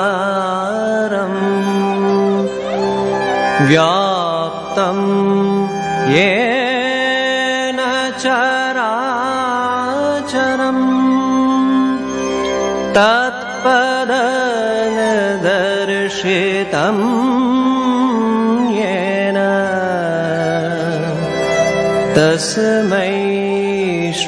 अखण्डमण्डलाकारम् व्याप्तं येन चराचरम् तत्पददर्शितं येन तस्मै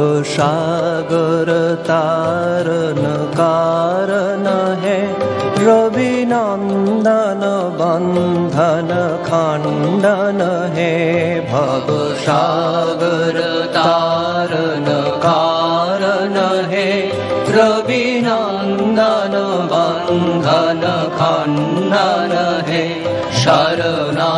सागर तारन कारण है। रविनन्दन बन्धन खण्डन हे। प्रवीनन्दनबन्धनखण्डन हे। भगरतारकार बन्धन खण्डन हे। शरना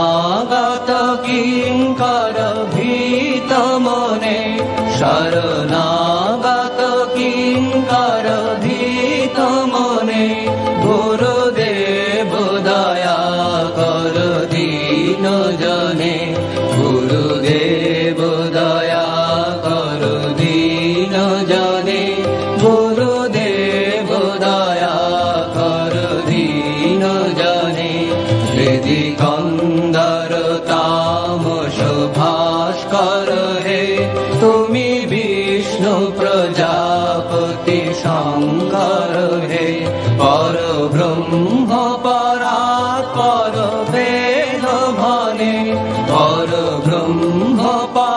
ब्रह्मा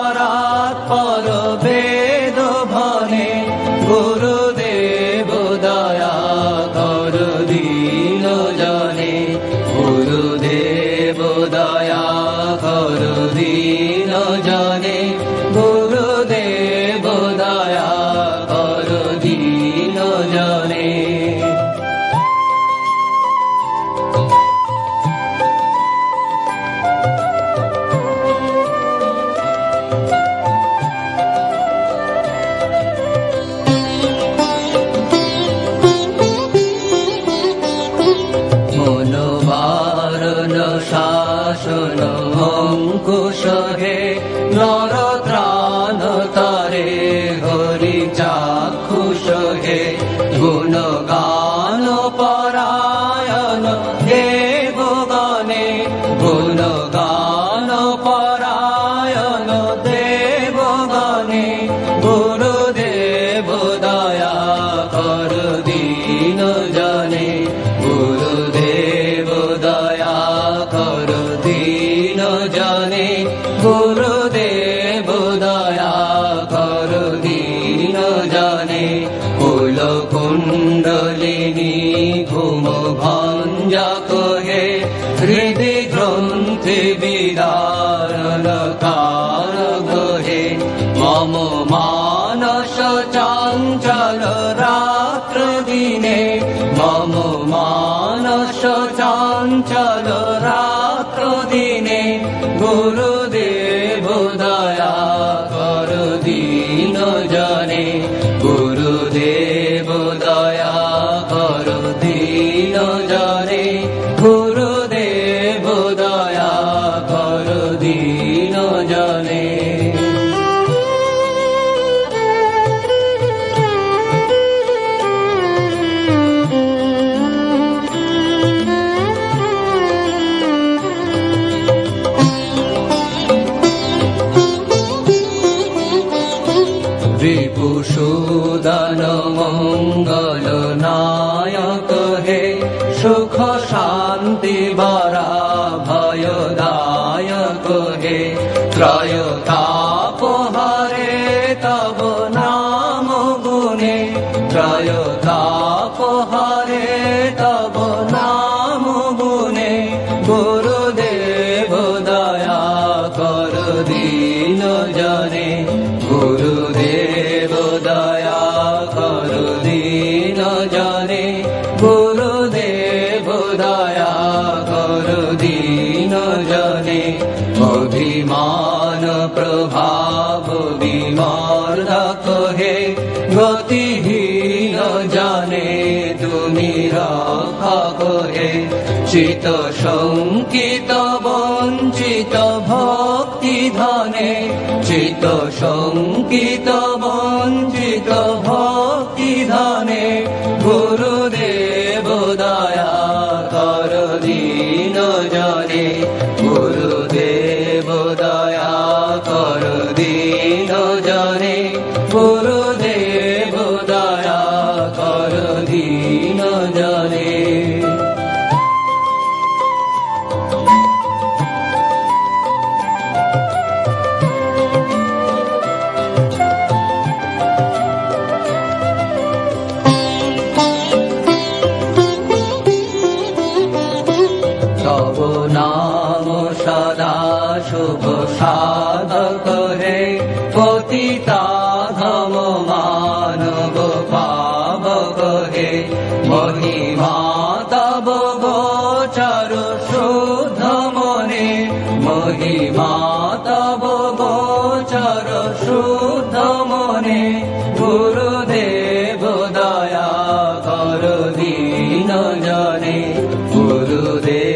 দয়া কর দীন জনে। গুরুদেব দয়া কর, দীন জনে। গুরুদেব দয়া কর, দীন জনে। কুল কুণ্ডলিনী ঘুম ভঞ্জক হে হৃদয় গ্রন্থি মানস চঞ্চল রাত্র দিনে গুরুদেব দয়া কর দিন জনে। গুরুদেব দয়া কর দিন জনে। গুরুদেব সুদন মঙ্গল নায়ক হে, সুখ শান্তি বরা ভয়দায়ক হে। ত্রয়তাপ হরে তব নাম গুণে ত্রয়তাপ হরে তব নাম গুণে, গুরুদেব দয়া কর দিন জনে। প্রভাব কহে, গতিহীন জানে তুমি রক্ষা কহে চিত শঙ্কিত, বঞ্চিত ভক্তি ধনে চিত শঙ্কিত, বঞ্চিত মহিমা তব গোচর শুদ্ধ মনে মহিমা তব গোচর শুদ্ধ মনে, গুরুদেব দয়া কর দিন জনে গুরুদেব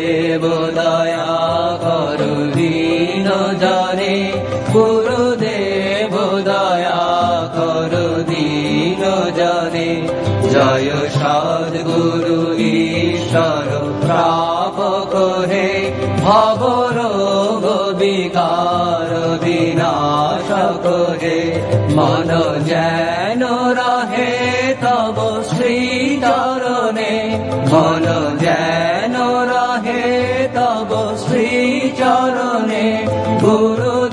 হে ভবরোগ বিকার বিনাশক হে, মন যেন রহে তব শ্রী চরণে মন যেন রহে তব শ্রী চরণে গুরুদেব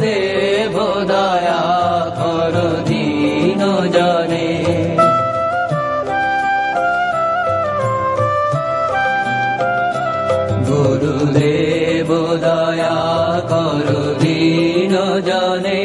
জনে